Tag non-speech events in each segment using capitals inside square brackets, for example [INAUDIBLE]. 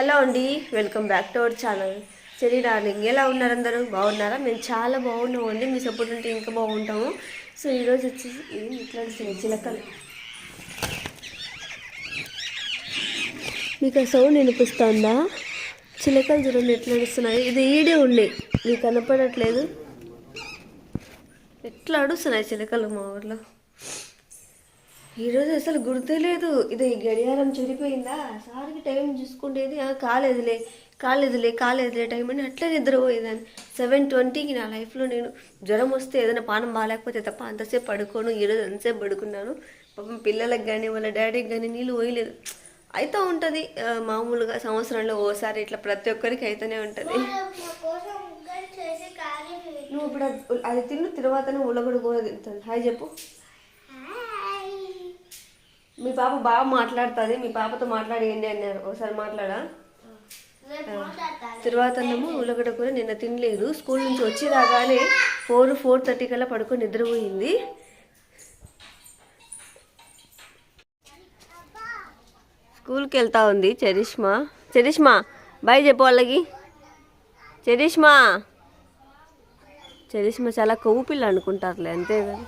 Hello అండి welcome back to our channel. Cherry darling ఎలా ఉన్నారు అందరూ? బాగున్నారా? మేము చాలా బాగున్నాం అండి మీ సపోర్ట్ ఉంటే ఇంకా బాగుంటాము. సో ఈరోజు వచ్చేసి ఏం ఇట్లా వస్తున్నాయి చిలకలు. మీకు ఆ సౌండ్ వినిపిస్తుందా? చిలకలు చూడండి ఎట్లా నడుస్తున్నాయి. ఇది ఈడే ఉన్నాయి మీకు కనపడట్లేదు. ఎట్లా అడుస్తున్నాయి చిలకలు మా ఊర్లో? ఈరోజు అసలు గుర్తే లేదు. ఇది గడియారం చెడిపోయిందా? సార్కి టైం చూసుకుంటేది "ఆ, కాలేదులే కాలేదులే కాలేదులే టైం అని అట్లా నిద్రపోయేదాన్ని. సెవెన్ ట్వంటీకి నా లైఫ్లో నేను జ్వరం వస్తే ఏదైనా పానం బాగాలేకపోతే తప్ప అంతసేపు పడుకోను ఈరోజు అంతసేపు పడుకున్నాను. పాపం పిల్లలకు కానీ వాళ్ళ డాడీకి కానీ నీళ్ళు పోయలేదు. అయితే ఉంటుంది. మామూలుగా సంవత్సరంలో ఓసారి ఇట్లా ప్రతి ఒక్కరికి అయితేనే ఉంటుంది. నువ్వు ఇప్పుడు అది- తిన్న తర్వాతనే ఉల్లగొడు కూడా తింటుంది హాయ్ చెప్పు. మీ పాప బాగా మాట్లాడుతుంది మీ పాపతో మాట్లాడి ఏంటి అన్నారు. ఒకసారి మాట్లాడా? తర్వాత అన్నము ఉల్లగడ్డ కూర నిన్న తినలేదు. స్కూల్ నుంచి వచ్చి రాగానే ఫోర్ ఫోర్ థర్టీ కల్లా పడుకొని నిద్రపోయింది. స్కూల్కి వెళ్తా ఉంది చరిష్మా. చరిష్మా బాయ్ చెప్పు వాళ్ళకి. చరిష్మా. చరిష్మా చాలా కొవ్వు పిల్ల అనుకుంటారులే అంతే కదా.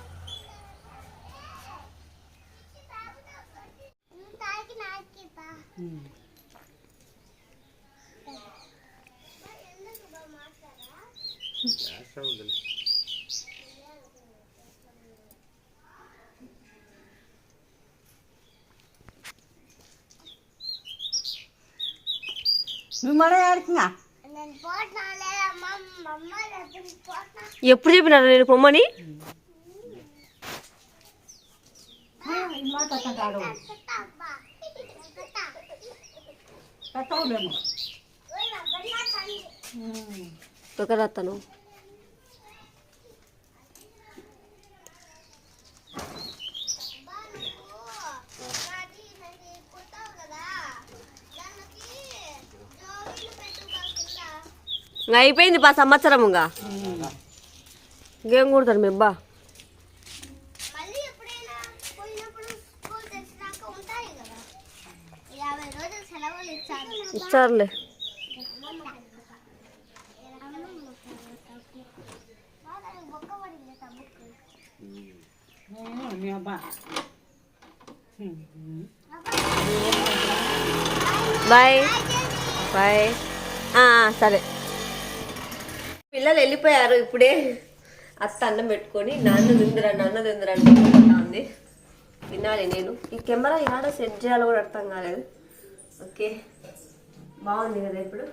నువ్వు మడ ఆడుతున్నా ఎప్పుడు చెప్పినారు నేను పొమ్మని? పెట్టవులేము తొకరత్తను ఇంకా అయిపోయింది పా సంవత్సరం ఇంకా ఇంకేం కుడతారు మీ ఇచ్చారులే. బాయ్. బాయ్. సరే. పిల్లలు వెళ్ళిపోయారు ఇప్పుడే. అత్త అన్నం పెట్టుకొని నాన్న తిందిరా నాన్న తిందిరా అని ఉంది. తినాలి నేను. ఈ కెమెరా ఎక్కడ సెట్ చేయాలో కూడా అర్థం కాలేదు. ఓకే. బాగుంది కదా ఇప్పుడు?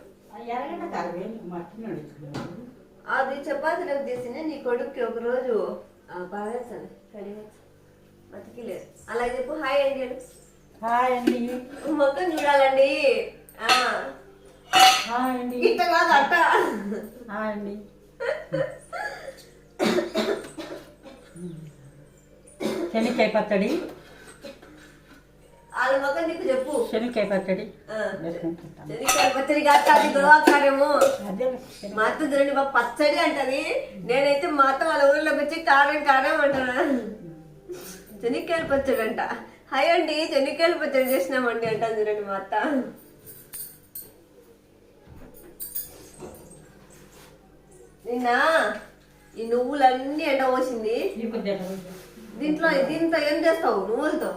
అది చపాతీలకు తీసిన నీ కొడుక్కి ఒకరోజు బాగేసాను కడిగేసి బతికిలేదు. అలా చెప్పు హాయ్ అండి. హాయ్ అండి. మొత్తం చూడాలండి. హాయ్ అండి. ఇట్ట కాదు అట్ట హాయ్ అండి. [LAUGHS] శనక్కాయ పచ్చడి. వాళ్ళ మొక్క నీకు చెప్పు. శనక్కాయ పచ్చడి. శనక్కాయ పచ్చడి కాదు అది గొడవకారేమో మా అత్త చూడండి బాబు పచ్చడి అంటది. నేనైతే మా అత్త వాళ్ళ ఊర్లోకి వచ్చి కారం కారం అంటున్నా శనక్కాయల పచ్చడి అంట. హాయ్ అండి శనక్కాయల పచ్చడి చేసినామండి అంటాను చూడండి మా అత్త నిన్న ఈ నువ్వులన్నీ ఎండ పోసింది. దీంట్లో దీంతో ఏం చేస్తావు? నువ్వులతో?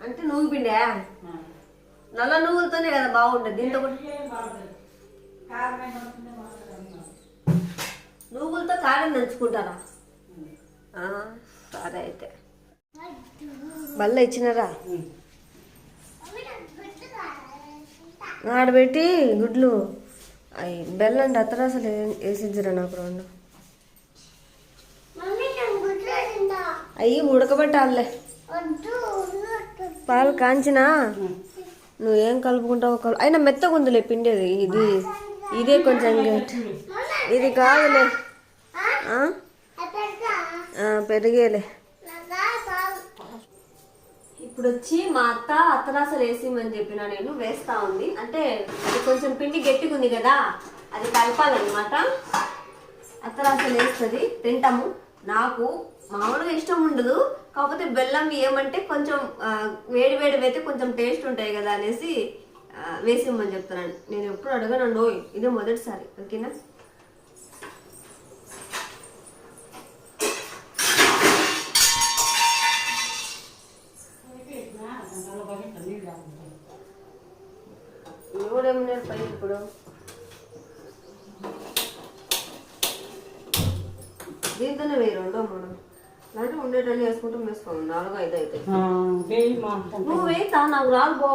అంటే నువ్వు పిండా? నల్ల నువ్వులతోనే కదా బాగుంటుంది దీంతో నువ్వులతో కారం నంచుకుంటారా సరే అయితే. బల్ల ఇచ్చినారా? ఆడబెట్టి గుడ్లు. అవి బెల్లం అసలు వేసించరా నాకు రెండు మమ్మీ నేను గుడ్లు అవి ఉడకబెట్టాలే. పాలు కాంచినా నువ్వేం కలుపుకుంటావు కలు అయినా మెత్తగా ఉందిలే పిండేది ఇది ఇదే కొంచెం. ఇది కాదులే ఆ? ఆ? ఎక్కడికా? ఆ, పెరిగేలే. ఇప్పుడు వచ్చి మా అత్త అత్తరాసలు వేసిమని చెప్పిన నేను వేస్తా ఉంది అంటే అది కొంచెం పిండి గట్టిగా ఉంది కదా అది కలపాలన్నమాట అత్తరాసలు వేస్తుంది తింటాము నాకు మామూలుగా ఇష్టం ఉండదు. కాకపోతే బెల్లం ఏమంటే కొంచెం వేడి వేడి అయితే కొంచెం టేస్ట్ ఉంటాయి కదా అనేసి వేసి వేసిమ్మని చెప్తున్నాను. నేను ఎప్పుడు అడగనండి ఇదే మొదటిసారి. ఓకేనా? ఎవరేమన్నారు ఇప్పుడు. దీంతోనే వేయి రెండో మూడు. అంటే ఉండేటల్లి వేసుకుంటూ వేసుకోండి నాలుగు ఐదు అయితే. నువ్వు వేయితా నాకు రాదు పో.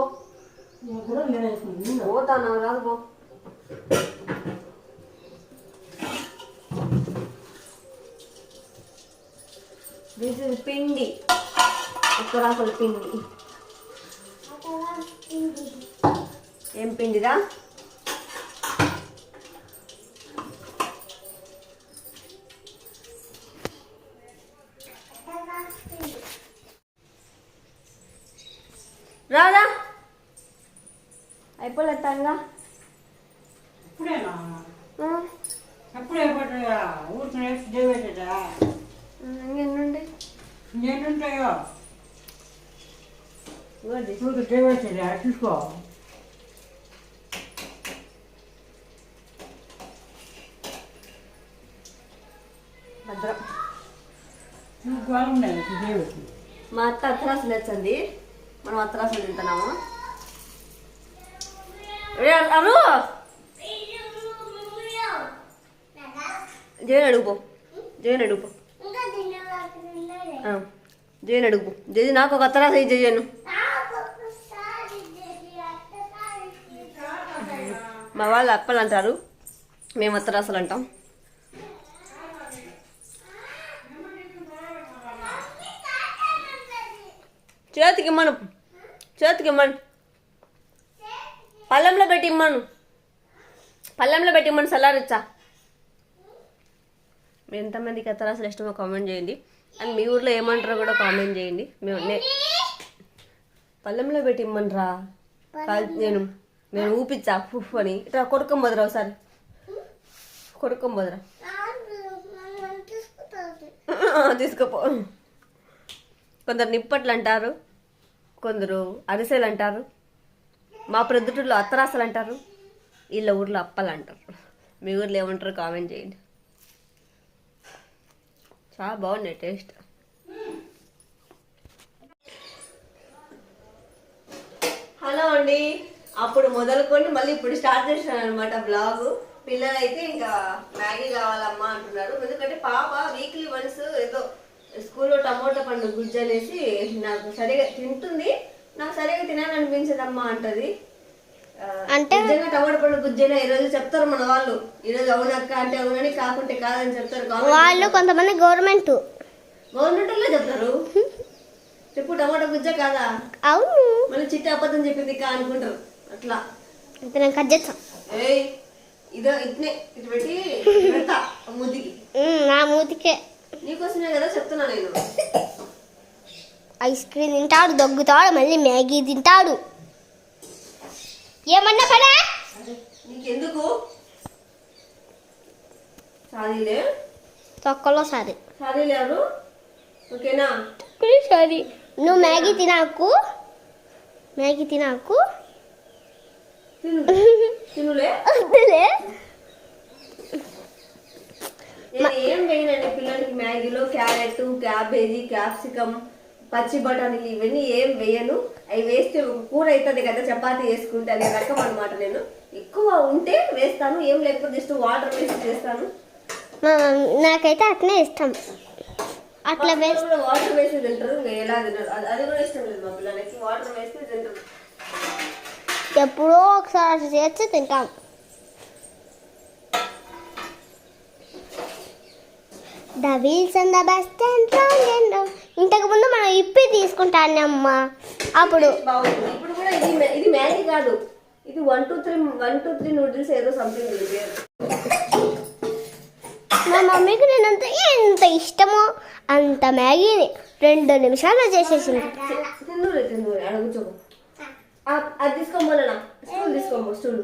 పోతా నాకు రాదు పో. దిస్ ఇస్ పిండి. ఉత్తరాకుల పిండి. ఏం పిండిరా? రాదా? అయిపోలేదు తంగా. పడ్డా ఊరికి దేవేటా దేవేటా చూసుకో. భద్రం. మా అత్త అత్తరాసులు వచ్చింది మనం అత్తరాసులు తింటున్నాము? అను జయన్ జైన్ అడుగుపో జైన్ అడుగుపో ఇంకా జైన్ అడుగుపో జై నాకు ఒక అత్తరాస జయను. మా వాళ్ళు అప్పలు అంటారు మేము అత్తరాసలు అంటాం. చేతికి ఇమ్మను. చేతికి ఇమ్మను. పళ్ళెంలో పెట్టి ఇమ్మను. పళ్ళెంలో పెట్టి ఇమ్మను సల్లారిచ్చా మీ ఎంతమందికి అత్తరాసులు ఇష్టమో కామెంట్ చేయండి. అండ్ మీ ఊర్లో ఏమంటారో కూడా కామెంట్ చేయండి. మేము పళ్ళెంలో పెట్టి ఇమ్మనరా. కాల్- నేను నేను ఊపిచ్చా. ఫుఫ్ అని. ఇట్లా కొడుకోబోదురా ఒకసారి. కొడుకోబోదురా మనం తీసుకుంటుంది తీసుకుపో. కొందరు నిప్పట్లు అంటారు. కొందరు అరిసెలు అంటారు మా ప్రొద్దుటూరులో అత్తరాసలు అంటారు వీళ్ళ ఊర్లో అప్పలు అంటారు మీ ఊర్లో ఏమంటారు కామెంట్ చేయండి. చాలా బాగున్నాయి టేస్ట్. హలో అండి. అప్పుడు మొదలుకొని మళ్ళీ ఇప్పుడు స్టార్ట్ చేశాను అనమాట బ్లాగ్. పిల్లలైతే ఇంకా మ్యాగీ కావాలమ్మా అంటున్నారు. ఎందుకంటే పాప వీక్లీ వన్స్ ఏదో స్కూల్లో టమోటా పండు గుజ్జు అనేసి నాకు సరిగా తింటుంది. నాకు సరిగా తినాలనిపించదమ్మా అంటది. అంటే నిజంగా టమోటా పండు గుజ్జైనా? ఈ రోజు చెప్తారు మన వాళ్ళు. ఈ రోజు అవునక్క అంటే అవునని కాకుంటే కాదని చెప్తారు వాళ్ళు కొంతమంది గవర్నమెంట్. గవర్నమెంట్ చెప్తారు. చెప్పు టమోటా గుజ్జ కాదా? అవును. మళ్ళీ చిట్టి అబద్ధం చెప్పింది కా అనుకుంటారు. అట్లా. అయితే నేను కట్ చేస్తాను ఏయ్ ఇదో ఇట్నే ఇటు పెట్టి [LAUGHS] పెడతా నా మూతికే. నీకోసమే కదా చెప్తున్నా నేను. ఐస్ క్రీమ్ తింటాడు దగ్గుతాడు మళ్ళీ మ్యాగీ తింటాడు. ఏమన్నా పడా నీకెందుకు? సారీలే? తొక్కలో సరే. సారీలే ఎవరు ఓకేనా? సరే. నువ్వు మ్యాగీ తినాకు? మ్యాగీ తినాకు? తిను. [LAUGHS] తినులే వద్దులే. నేను ఏం వేయనండి పిల్లలకి మ్యాగీలో క్యారెట్ క్యాబేజీ క్యాప్సికమ్ పచ్చి బఠానీలు ఇవన్నీ ఏం వేయను. అవి వేస్తే ఒక కూర అవుతుంది కదా చపాతీ వేసుకుంటే అనే రకం అనమాట నేను. ఎక్కువ ఉంటే వేస్తాను ఏం లేకపోతే జస్ట్ వాటర్ వేసి చేస్తాను. నాకైతే అట్నే ఇష్టం. అట్లా వేసి వాటర్ వేసి తింటారు. ఎలా తినరు? అది- కూడా ఇష్టం లేదు మా పిల్లలకి. వాటర్ వేస్తే తింటారు. ఎప్పుడో ఒకసారి అట్లా చేస్తే తింటాం. The wheels and the best and ఇంతకు ముందు మనం ఇప్పి తీసుకుంటానమ్మా అప్పుడు. బాగుంటుంది ఇప్పుడు కూడా ఇది మ్యా- ఇది మ్యాగీ కాదు. ఇది one two three one two three noodles ఏదో సంథింగ్ ఇది పేరు. మా మమ్మీకి నేనంత ఎంత ఇష్టమో అంత మ్యాగీని రెండు నిమిషాల్లో చేసేసింది. కూర్చోకు ఆ- అది తీసుకోమోనా స్టూల్ తీసుకోమో స్టూల్.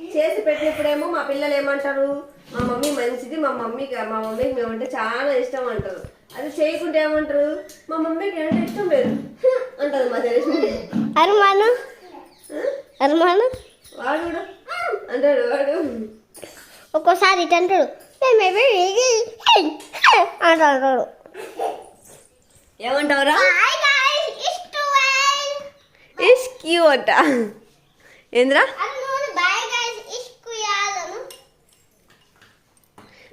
చేసి పెట్టినప్పుడేమో మా పిల్లలు ఏమంటారు? మా మమ్మీ మంచిది మా మమ్మీకి మా మమ్మీకి మేమంటే చాలా ఇష్టం అంటారు. అది చేయకుంటే ఏమంటారు? మా మమ్మీకి అంటే ఇష్టం లేదు. అంటది మా తెలిసిన అనుమానం అనుమానం వాడు కూడా? అంటాడు వాడు. ఒక్కోసారి ఇటు అంటాడు అంటాడు. ఏమంటావురా? ఇస్ క్యూ అంట ఏంద్రా?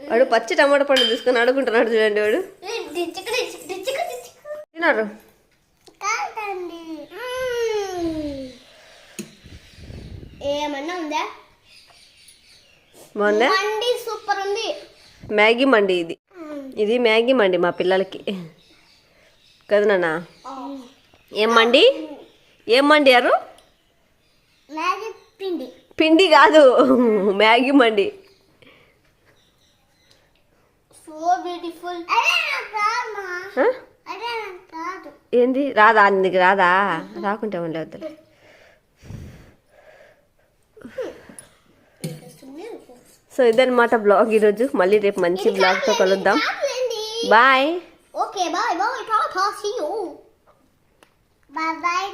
వాడు పచ్చి టమాటా పండు తీసుకొని ఆడుకుంటున్నాడు చూడండి వాడు. తిన్నారు కాదండి. ఏమన్నా ఉందా? బాగుందా? మండి సూపర్ ఉంది. మ్యాగీ మండి ఇది. ఇది మ్యాగీ మండి మా పిల్లలకి. కదా నాన్న. ఏం మండి? ఏం మండి యారు మ్యాగీ పిండి. పిండి కాదు. మ్యాగీ మండి సో బ్యూటిఫుల్ అదే నాకు రాదమ్మా ఆ? అదే నాకు రాదు ఏంది? రాదా? నీకు రాదా? రాకుంటే ఉండలే వద్దులే సో ఇదన్నమాట బ్లాగ్ ఈరోజు. మళ్ళీ రేపు మంచి బ్లాగ్తో కలుద్దాం. Bye. Okay bye bye bye bye